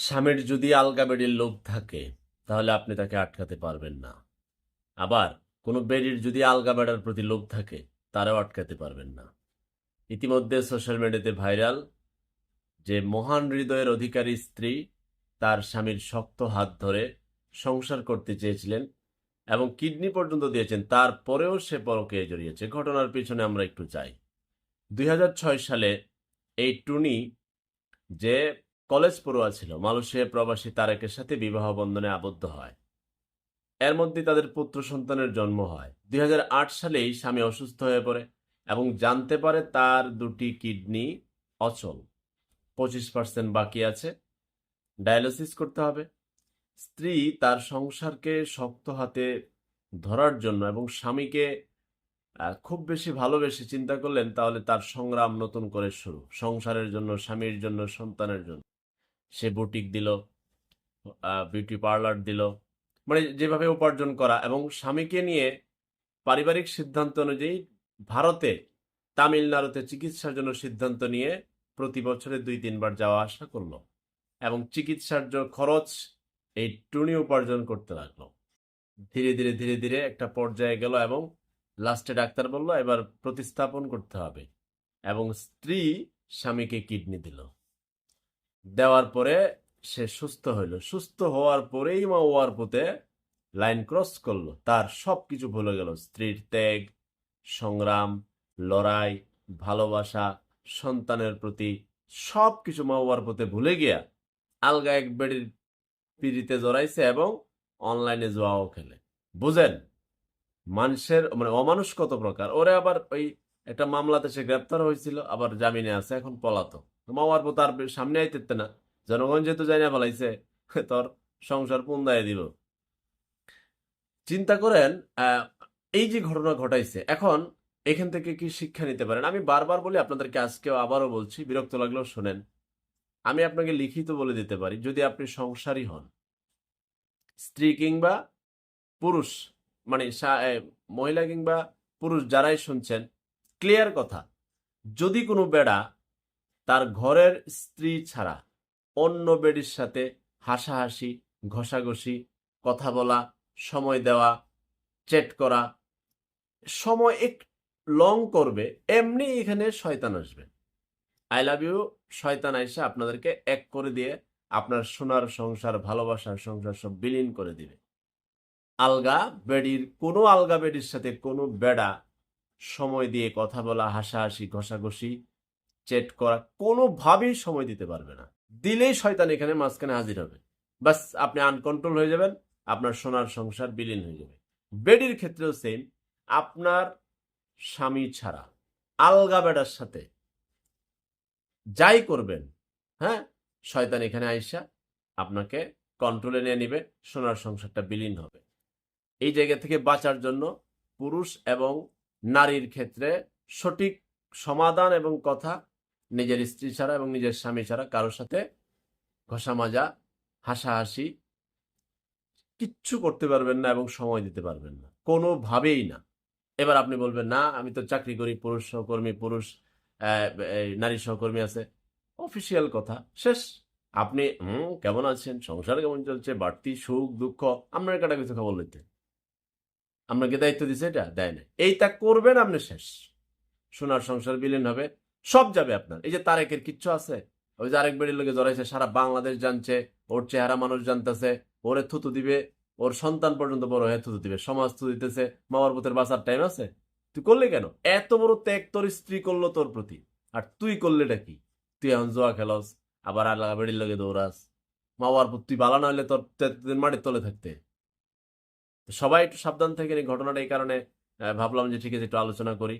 স্বামীর যদি আলগা বেডির লোভ থাকে, তাহলে আপনি তাকে আটকাতে পারবেন না। আবার কোনো বেডির যদি আলগা বেড়ার প্রতি লোভ থাকে, তারাও আটকাতে পারবেন না। ইতিমধ্যে সোশ্যাল মিডিয়াতে ভাইরাল যে মহান হৃদয়ের অধিকারী স্ত্রী তার স্বামীর শক্ত হাত ধরে সংসার করতে চেয়েছিলেন এবং কিডনি পর্যন্ত দিয়েছেন। তারপরেও সে পরকে জড়িয়েছে। ঘটনার পিছনে আমরা একটু চাই দুই হাজার ছয় সালে এই টুনি যে কলেজ পড়ুয়া ছিল। মালয়েশিয়া প্রবাসী তারেকের সাথে বিবাহ বন্ধনে আবদ্ধ হয়। এর মধ্যে তাদের পুত্র সন্তানের জন্ম হয়। দুই হাজার আট সালেই স্বামী অসুস্থ হয়ে পড়ে এবং জানতে পারে তার দুটি কিডনি অচল। পঁচিশ পার্সেন্ট বাকি আছে। ডায়ালিসিস করতে হবে। স্ত্রী তার সংসারকে শক্ত হাতে ধরার জন্য এবং স্বামীকে খুব বেশি ভালোবেসে চিন্তা করলেন তাহলে তার সংগ্রাম নতুন করে শুরু। সংসারের জন্য, স্বামীর জন্য, সন্তানের জন্য। সে বুটিক দিল বিউটি পার্লার দিল। মানে যেভাবে উপার্জন করা এবং স্বামীকে নিয়ে পারিবারিক সিদ্ধান্ত অনুযায়ী ভারতে তামিলনাড়ুতে চিকিৎসার জন্য সিদ্ধান্ত নিয়ে প্রতি বছরে দুই, তিনবার যাওয়া আসা করল এবং চিকিৎসার জন্য খরচ, এই টুনি উপার্জন করতে লাগল। ধীরে ধীরে ধীরে ধীরে একটা পর্যায়ে গেল এবং লাস্টে ডাক্তার বলল, এবার প্রতিস্থাপন করতে হবে। এবং স্ত্রী স্বামীকে কিডনি দিল। দেওয়ার পরে সে সুস্থ হইল। সুস্থ হওয়ার পরেই মা ওয়ার পুঁতে লাইন ক্রস করল। তার সব কিছু ভুলে গেল। স্ত্রীর ত্যাগ, সংগ্রাম, লড়াই, ভালোবাসা, সন্তানের প্রতি সব কিছু মা ওয়ার পুঁতে ভুলে গিয়া আলগা এক বেড়ির পিড়িতে জড়াইছে এবং অনলাইনে জোয়াও খেলে। বুঝেন? মানুষের মানে অমানুষ কত প্রকার? ওরে আবার ওই একটা মামলাতে সে গ্রেপ্তার হয়েছিল, আবার জামিনে আছে, এখন পলাতক। মামার পর তার সামনে আইতে না। জনগণ যেহেতু জানি না ফেলাইছে, তোর সংসার পুন্দায় দিব। চিন্তা করেন এই যে ঘটনা ঘটাইছে, এখন এখান থেকে কি শিক্ষা নিতে পারেন? আমি বারবার বলি আপনাদেরকে, আজকেও আবারও বলছি, বিরক্ত লাগলেও শোনেন। আমি আপনাকে লিখিত বলে দিতে পারি, যদি আপনি সংসারী হন, স্ত্রী কিংবা পুরুষ মানে মহিলা কিংবা পুরুষ যারাই শুনছেন ক্লিয়ার কথা। যদি কোনো বেড়া তার ঘরের স্ত্রী ছাড়া অন্য বেডির সাথে হাসাহাসি, ঘষাঘষি, কথা বলা, সময় দেওয়া চেট করা, সময় এক লং করবে, এমনি এখানে শয়তান আসবে। আই লাভ ইউ শয়তান আইসা আপনাদেরকে এক করে দিয়ে আপনার সোনার সংসার, ভালোবাসার সংসার সব বিলীন করে দিবে। আলগা বেডির, কোনো আলগা বেডির সাথে কোনো বেড়া সময় দিয়ে কথা বলা, হাসাহাসি, ঘষাঘষি, চেট করা কোনোভাবেই সময় দিতে পারবে না। দিলেই শয়তান এখানে মাঝখানে হাজির হবে। বাস আপনি আনকন্ট্রোল হয়ে যাবেন, আপনার সোনার সংসার বিলীন হয়ে যাবে। বেডির ক্ষেত্রেও সেম আপনার স্বামী ছাড়া, আলগা বেড়ার সাথে যাই করবেন হ্যাঁ? শয়তান এখানে আইসা আপনাকে কন্ট্রোলে নিয়ে নিবে, সোনার সংসারটা বিলীন হবে। এই জায়গা থেকে বাঁচার জন্য পুরুষ এবং নারীর ক্ষেত্রে সঠিক সমাধান এবং কথা নিজের স্ত্রী ছাড়া এবং নিজের স্বামী ছাড়া কারোর সাথে ঘষা মাজা, হাসাহাসি কিচ্ছু করতে পারবেন না এবং সময় দিতে পারবেন না। কোনোভাবেই না। এবার আপনি বলবেন, না, আমি তো চাকরি করি, পুরুষ সহকর্মী, পুরুষ নারী সহকর্মী আছে। অফিসিয়াল কথা, শেষ। আপনি, হুম, কেমন আছেন? সংসার কেমন চলছে? বাড়তি সুখ, দুঃখ? আপনার কাটা কিছু খবর লইতে। আপনাকে দায়িত্ব দিছে, এটা দেয় না এইটা করবেন আপনি শেষ। সোনার সংসার বিলীন হবে, সব যাবে আপনার। এই যে তারেকের কিচ্ছু আছে, ওই যে আরেক বেড়ির লোকে জড়াইছে, সারা বাংলাদেশ জানছে, ওর চেহারা মানুষ জানতেছে, ওরে থুতু দিবে, ওর সন্তান পর্যন্ত বড় হয়ে থুতু দিবে, সমাজ থুতু দিতেছে, মামার পুতের বাঁচার টাইম আছে। তুই করলে কেন? এত বড় ত্যাগ তোর স্ত্রী করল তোর প্রতি। আর তুই করলেটা কি? তুই এখন জোয়া খেলস, আবার আর লাগা বেড়ির লগে দৌড়াস। মামার পুত, তুই বালা না হলে তোর মাটির তলে থাকতে। সবাই একটু সাবধান থাকেন এই ঘটনাটা এই কারণে ভাবলাম যে ঠিক আছে, একটু আলোচনা করি।